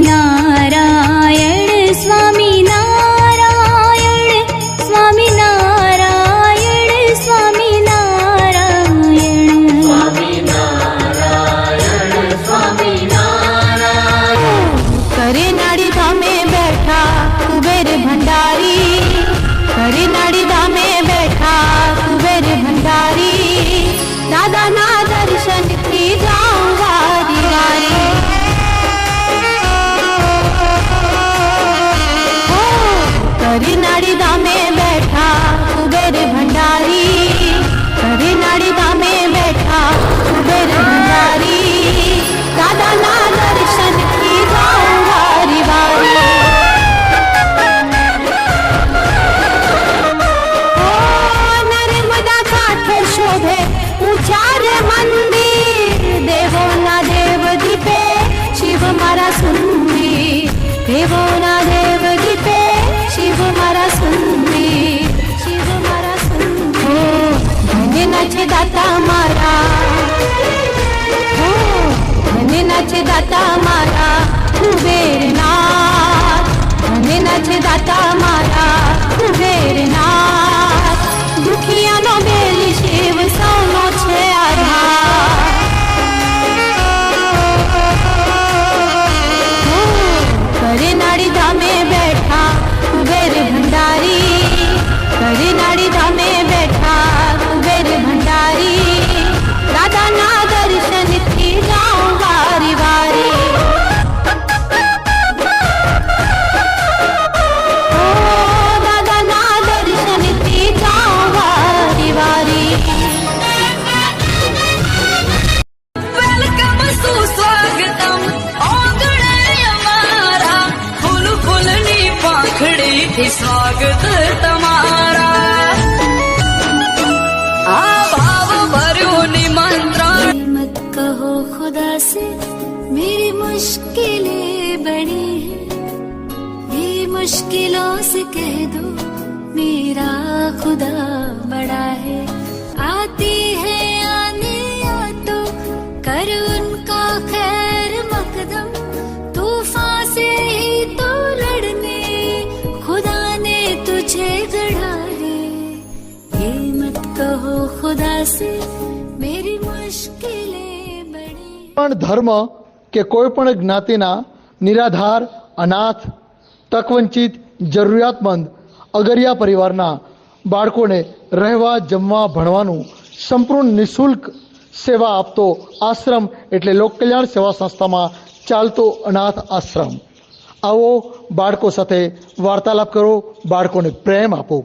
না देवो ना देव गीते शिव मरा सुंदी शिव मरा सुंदी हो धन्य नाचे दाता मारा हो धन्य नाचे दाता मारा कुबेर नाथ धन्य नाचे दाता मारा me. ही स्वागत तुम्हारा। आ भाव भरो निमंत्रण। मत कहो खुदा से, मेरी मुश्किलें बड़ी हैं। ये मुश्किलों से कह दो, मेरा खुदा बड़ा है। आती है आने या तो करो પણ ધર્મ કે કોઈ પણ જ્ઞાતિના નિરાધાર, અનાથ, તકવંચિત, જરૂરિયાતમંદ, અગરિયા પરિવારના બાળકોને રહેવા, જમવા, ભણવાનું સંપૂર્ણ નિઃશુલ્ક સેવા આપતો આશ્રમ એટલે લોકકલ્યાણ સેવા સંસ્થામાં ચાલતો અનાથ આશ્રમ. આવો બાળકો સાથે વાર્તાલાપ કરો, બાળકોને પ્રેમ આપો.